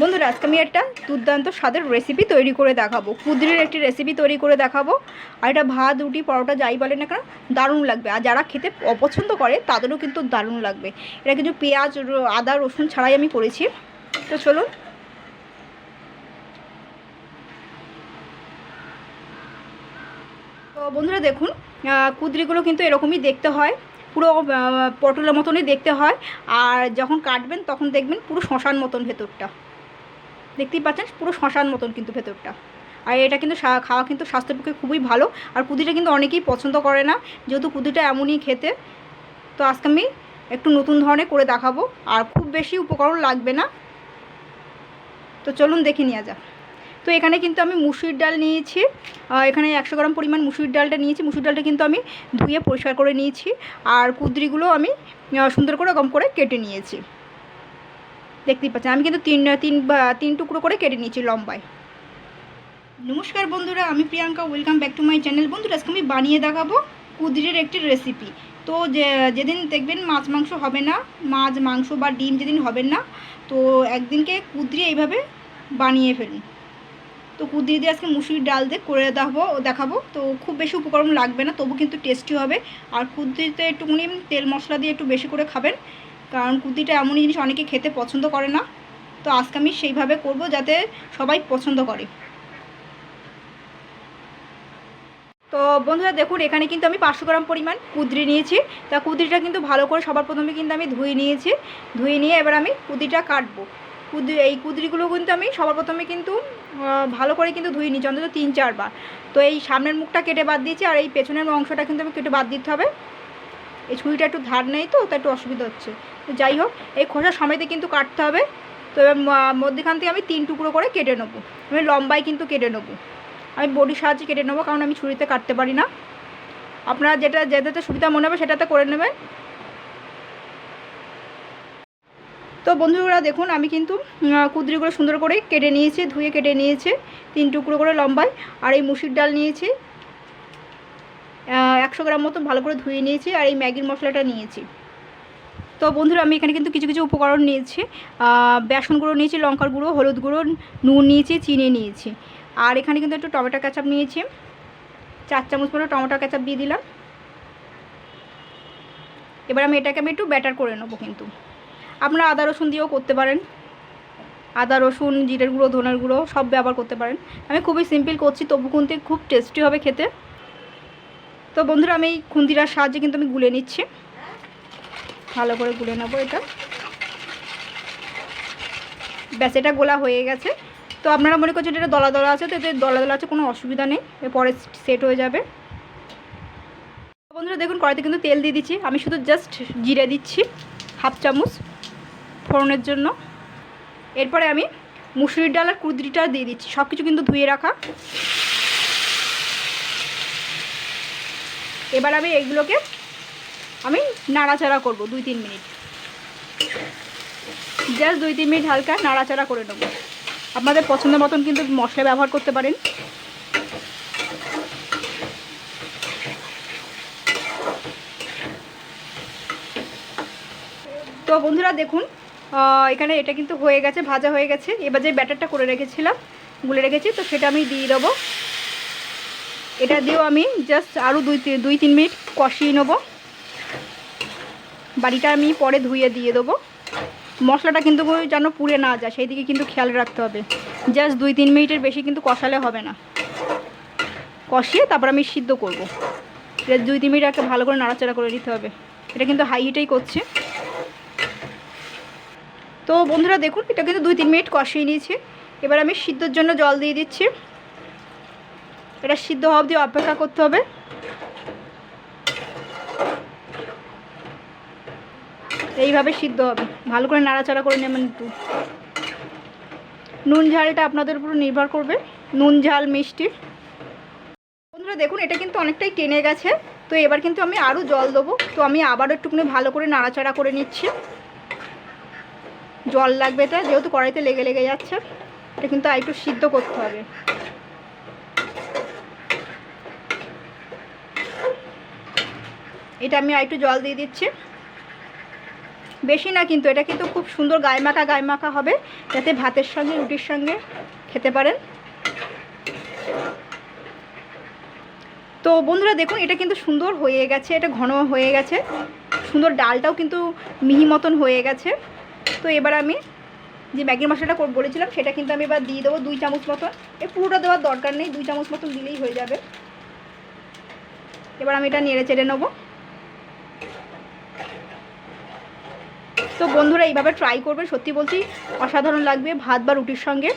বন্ধুরা, আজকে আমি একটা দুর্দান্ত স্বাদের রেসিপি তৈরি করে দেখাবো। কুদরির একটি রেসিপি তৈরি করে দেখাবো। আর এটা ভাত, রুটি, পরোটা, যাই বলে না কেন, দারুণ লাগবে। আর যারা খেতে অপছন্দ করে, তাদেরও কিন্তু দারুণ লাগবে। এটা কিন্তু পেঁয়াজ আদা, রসুন ছাড়াই আমি করেছি। তো চলুন। তো বন্ধুরা, দেখুন কুদরিগুলো কিন্তু এরকমই দেখতে হয়। পুরো পটলের মতনই দেখতে হয়। আর যখন কাটবেন, তখন দেখবেন পুরো শ্মশান মতন ভেতরটা। দেখতেই পাচ্ছেন, পুরো শ্মশান মতন কিন্তু ভেতরটা। আর এটা কিন্তু খাওয়া কিন্তু স্বাস্থ্যের পক্ষে খুবই ভালো। আর কুদিটা কিন্তু অনেকেই পছন্দ করে না, যেহেতু কুদিটা এমনই খেতে। তো আজকে আমি একটু নতুন ধরনের করে দেখাবো, আর খুব বেশি উপকরণ লাগবে না। তো চলুন দেখে নেওয়া যাক। তো এখানে কিন্তু আমি মুসুর ডাল নিয়েছি। এখানে একশো গ্রাম পরিমাণ মুসুর ডালটা নিয়েছি। মুসুর ডালটা কিন্তু আমি ধুয়ে পরিষ্কার করে নিয়েছি। আর কুদরিগুলো আমি সুন্দর করে কম করে কেটে নিয়েছি। দেখতেই পাচ্ছেন। আমি কিন্তু তিন তিন তিন টুকরো করে কেটে নিয়েছি লম্বায়। নমস্কার বন্ধুরা, আমি Priyanka welcome back to my channel বন্ধুরা, আজকে আমি বানিয়ে দেখাবো কুদরির একটি রেসিপি তো যেদিন দেখবেন মাছ মাংস হবে না, মাছ, মাংস বা ডিম যেদিন হবেন না, তো একদিনকে কুদরি এইভাবে বানিয়ে ফেলুন তো কুদরি দিয়ে আজকে মুসুরির ডাল দিয়ে করে দেখাবো দেখাবো। তো খুব বেশি উপকরণ লাগবে না, তবু কিন্তু টেস্টি হবে। আর কুদরিতে একটুখানি তেল মশলা দিয়ে একটু বেশি করে খাবেন। কারণ কুদিটা এমনই জিনিস অনেকে খেতে পছন্দ করে না। তো আজকে আমি সেইভাবে করব যাতে সবাই পছন্দ করে। তো বন্ধুরা দেখুন, এখানে কিন্তু আমি পাঁচশো গ্রাম পরিমাণ কুদরি নিয়েছি। তা কুদরিটা কিন্তু ভালো করে সবার প্রথমে কিন্তু আমি ধুয়ে নিয়েছি। ধুয়ে নিয়ে এবার আমি কুদিটা কাটবো। কুদি এই কুদরিগুলো কিন্তু আমি সবার প্রথমে কিন্তু ভালো করে কিন্তু ধুয়ে নিয়েছি, অন্তত তিন চারবার। তো এই সামনের মুখটা কেটে বাদ দিয়েছি আর এই পেছনের অংশটা কিন্তু আমি কেটে বাদ দিতে হবে। এই ছুরিটা একটু ধার নেই তো, তাই একটু অসুবিধা হচ্ছে। তো যাই হোক, এই খোসা সমেতে কিন্তু কাটতে হবে। তো এবার মধ্যেখান থেকে আমি তিন টুকরো করে কেটে নেব। আমি লম্বায় কিন্তু কেটে নেব। আমি বডির সাহায্যে কেটে নেব, কারণ আমি ছুরিতে কাটতে পারি না। আপনারা যেটা, যেটাতে সুবিধা মনে হবে সেটাতে করে নেবেন। তো বন্ধুরা, দেখুন, আমি কিন্তু কুদরিগুলো সুন্দর করে কেটে নিয়েছি, ধুয়ে কেটে নিয়েছে, তিন টুকরো করে লম্বায়। আর এই মুসির ডাল নিয়েছি। একশো গ্রাম মতো ভালো করে ধুয়ে নিয়েছি আর এই ম্যাগির মশলাটা নিয়েছি। তো বন্ধুরা, আমি এখানে কিন্তু কিছু কিছু উপকরণ নিয়েছি। বেসন গুঁড়ো নিয়েছি, লঙ্কার গুঁড়ো, হলুদ গুঁড়ো, নুন নিয়েছি, চিনি নিয়েছি। আর এখানে কিন্তু একটু টমেটো ক্যাচাপ নিয়েছি। চার চামচ করে টমেটো ক্যাচাপ দিয়ে দিলাম। এবার আমি এটাকে আমি একটু ব্যাটার করে নেব কিন্তু। আপনারা আদা, রসুন দিয়েও করতে পারেন। আদা, রসুন, জিরের গুঁড়ো, ধনের গুঁড়ো সব ব্যবহার করতে পারেন। আমি খুবই সিম্পল করছি, তবু কিন্তু খুব টেস্টি হবে খেতে। তো বন্ধুরা, আমি এই খুন্দিরার সাহায্যে কিন্তু আমি গুলে নিচ্ছি। ভালো করে গুলে নেব এটা। ব্যাস, এটা গোলা হয়ে গেছে। তো আপনারা মনে করছেন এটা দলা দলা আছে, তো এতে দলা দলা আছে, কোনো অসুবিধা নেই। এরপরে সেট হয়ে যাবে। বন্ধুরা, দেখুন, কড়াইতে কিন্তু তেল দিয়ে দিচ্ছি। আমি শুধু জাস্ট জিরে দিচ্ছি, হাফ চামচ ফোড়নের জন্য। এরপরে আমি মুসুরির ডাল আর কুদরিটা দিয়ে দিচ্ছি। সব কিছু কিন্তু ধুয়ে রাখা। এবার আমি এইগুলোকে আমি নাড়াচাড়া করব দুই তিন মিনিট। জাস্ট দুই তিন মিনিট হালকা নাড়াচাড়া করে নেব। আপনাদের পছন্দ মতন কিন্তু মশলা ব্যবহার করতে পারেন। তো বন্ধুরা দেখুন এখানে এটা কিন্তু হয়ে গেছে, ভাজা হয়ে গেছে। এবার যে ব্যাটারটা করে রেখেছিলাম, গুলে রেখেছি, তো সেটা আমি দিয়ে দেবো। এটা দিয়েও আমি জাস্ট আরও দুই দুই, তিন মিনিট কষিয়ে নেব। বাড়িটা আমি পরে ধুয়ে দিয়ে দেবো। মশলাটা কিন্তু যেন পুড়ে না যায়, সেই দিকে কিন্তু খেয়াল রাখতে হবে। জাস্ট দুই, তিন মিনিটের বেশি কিন্তু কষালে হবে না। কষিয়ে তারপর আমি সিদ্ধ করব। এটা দুই, তিন মিনিট একটা ভালো করে নাড়াচাড়া করে দিতে হবে। এটা কিন্তু হাই হিটেই করছে। তো বন্ধুরা দেখুন, এটা কিন্তু দুই, তিন মিনিট কষিয়ে নিয়েছি। এবার আমি সিদ্ধর জন্য জল দিয়ে দিচ্ছি। এটা সিদ্ধ হওয়া অবধি অপেক্ষা করতে হবে। এইভাবে সিদ্ধ হবে। ভালো করে নাড়াচাড়া করে নেবেন একটু। নুন ঝালটা আপনাদের উপর নির্ভর করবে। নুন ঝাল মিষ্টি। বন্ধুরা, দেখুন, এটা কিন্তু অনেকটাই টেনে গেছে। তো এবার কিন্তু আমি আরও জল দেবো। তো আমি আবারও একটুখানি ভালো করে নাড়াচাড়া করে নিচ্ছি। জল লাগবে এটা, যেহেতু কড়াইতে লেগে লেগে যাচ্ছে, এটা কিন্তু আর একটু সিদ্ধ করতে হবে। এটা আমি আর একটু জল দিয়ে দিচ্ছি। বেশি না কিন্তু, এটা কিন্তু খুব সুন্দর গায়ে মাখা গায়ে মাখা হবে, যাতে ভাতের সঙ্গে, রুটির সঙ্গে খেতে পারেন। তো বন্ধুরা দেখুন, এটা কিন্তু সুন্দর হয়ে গেছে, এটা ঘন হয়ে গেছে। সুন্দর ডালটাও কিন্তু মিহি মতন হয়ে গেছে। তো এবার আমি যে ম্যাগির মশলাটা বলেছিলাম, সেটা কিন্তু আমি এবার দিয়ে দেবো দুই চামচ মতন। এ পুরোটা দেওয়ার দরকার নেই, দুই চামচ মতন দিলেই হয়ে যাবে। এবার আমি এটা নেড়ে চেড়ে নেব। তো বন্ধুরা এইভাবে ট্রাই করবে সত্যি বলছি অসাধারণ লাগবে ভাত বা রুটির সঙ্গে।